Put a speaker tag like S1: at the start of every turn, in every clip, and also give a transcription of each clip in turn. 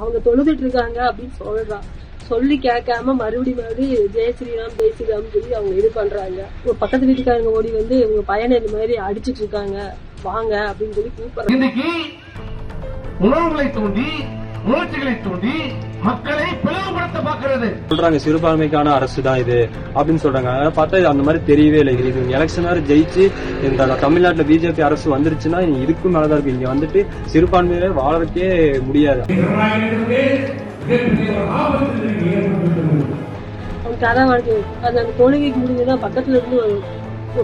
S1: அவங்க தொழுதுட்டு இருக்காங்க அப்படின்னு சொல்றான் சொல்லி கேட்காம மறுபடியும் மறுபடியும் ஜெய ஸ்ரீராம் ஜெய ஸ்ரீராம் சொல்லி அவங்க இது பண்றாங்க. ஒரு பக்கத்து வீட்டுக்காரங்க ஓடி வந்து இவங்க பையனை இந்த மாதிரி அடிச்சிட்டு இருக்காங்க. வாங்க அப்படின்னு சொல்லி கூப்பிடுறாங்க.
S2: உணவுகளை தூண்டி உணர்ச்சிகளை தூண்டி மக்களை பிளவுபடுத்த பார்க்கிறது.
S3: சொல்றாங்க சிறுபான்மைக்கான அரசு தான் இது அப்படின்னு சொல்றாங்க. பார்த்தா இது அந்த மாதிரி தெரியவே இல்லை. இது எலெக்ஷன் வேற ஜெயிச்சு இந்த தமிழ்நாட்டுல பிஜேபி அரசு வந்துருச்சுன்னா இதுக்கும் மேலதான் இருக்கு. இங்க வந்துட்டு சிறுபான்மையினர் வாழறதுக்கே முடியாது.
S1: கதை வாழ்க்கை அது அந்த தொழுகைக்கு முடிஞ்சுதான் பக்கத்துல இருந்து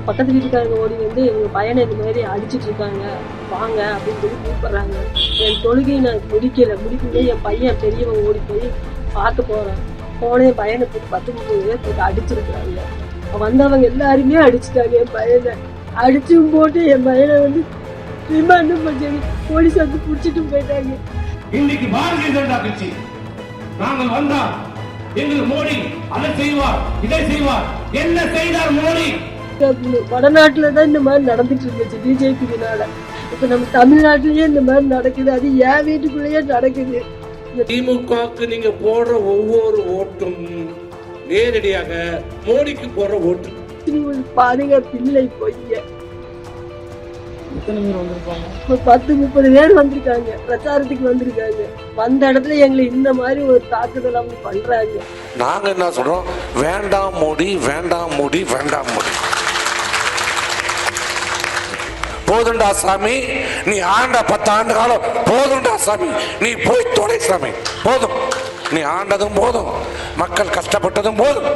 S1: பக்கத்து வீட்டுக்காரங்க ஓடி வந்து எங்கள் பையனை இது மாதிரி அடிச்சிட்டு இருக்காங்க. வாங்க அப்படின்னு சொல்லி கூப்பிடுறாங்க. என் தொழுகையை நான் முடிக்கல. முடிக்கும்போது என் பையன் பெரியவன் ஓடி போய் பார்க்க போறேன். போனே என் பையனை போட்டு பத்து முப்பது பேர் போட்டு வந்தவங்க எல்லாருமே அடிச்சிட்டாங்க என் பையனை. அடிச்சும் போட்டு என் பையனை வந்து ரிமாண்டும் பண்ணி போலீஸ் வந்து பிடிச்சிட்டு போயிட்டாங்க.
S2: இன்னைக்கு பாரதிய ஜனதா கட்சி. நாங்கள் வந்தால் எங்கள் மோடி அதை செய்வார் இதை செய்வார். என்ன செய்தார் மோடி?
S1: வடநாட்டுல தான் இந்த மாதிரி நடந்துட்டு இருந்துச்சு பிஜேபினால இப்ப நம்ம தமிழ்நாட்டிலயே இந்த மாதிரி நடக்குது. அது என் வீட்டுக்குள்ளேயே நடக்குது.
S4: திமுகவுக்கு நீங்க போடுற ஒவ்வொரு ஓட்டும் நேரடியாக மோடிக்கு போடுற ஓட்டு.
S1: பாதுகாப்பு இல்லை பொய்ய. பத்து முப்பது பேர் வந்திருக்காங்க. பிரச்சாரத்துக்கு வந்திருக்காங்க. வந்த இடத்துல எங்களை இந்த மாதிரி ஒரு தாக்குதல் அவங்க பண்றாங்க.
S5: நாங்க என்ன சொல்றோம்? வேண்டாம் மோடி வேண்டாம் மோடி வேண்டாம் மோடி. போதுண்டா சாமி நீ ஆண்ட பத்து ஆண்டு காலம் போதுண்டா சாமி நீ போய் தொலை சாமி போதும் நீ ஆண்டதும் போதும் மக்கள் கஷ்டப்பட்டதும் போதும்